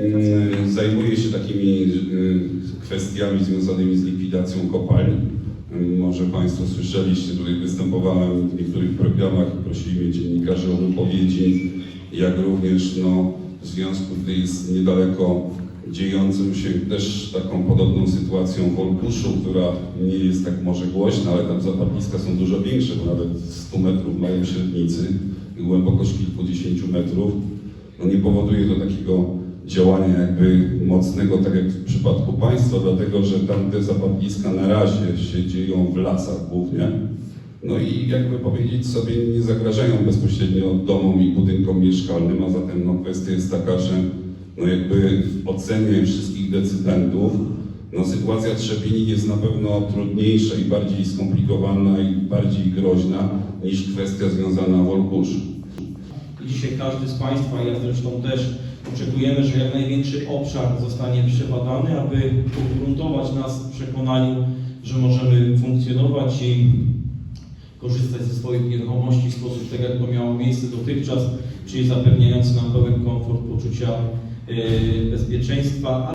mm, zajmuje się takimi y, kwestiami związanymi z likwidacją kopalń. Y, Może Państwo słyszeliście, tutaj występowałem w niektórych programach prosili mnie dziennikarze o wypowiedzi, jak również no, w związku z niedaleko dziejącym się też taką podobną sytuacją w Olkuszu, która nie jest tak może głośna, ale tam zapadniska są dużo większe, bo nawet 100 metrów mają średnicy głębokość kilkudziesięciu metrów, no nie powoduje to takiego działania jakby mocnego, tak jak w przypadku państwa, dlatego że tam te zapadniska na razie się dzieją w lasach głównie. No i jakby powiedzieć sobie, nie zagrażają bezpośrednio domom i budynkom mieszkalnym, a zatem no, kwestia jest taka, że no jakby w ocenie wszystkich decydentów, no sytuacja Trzebini jest na pewno trudniejsza i bardziej skomplikowana i bardziej groźna niż kwestia związana w Olkuszu. Dzisiaj każdy z Państwa, ja zresztą też, oczekujemy, że jak największy obszar zostanie przebadany, aby ugruntować nas w przekonaniu, że możemy funkcjonować i korzystać ze swoich nieruchomości w sposób tak, jak to miało miejsce dotychczas, czyli zapewniający nam pełen komfort, poczucia yy, bezpieczeństwa.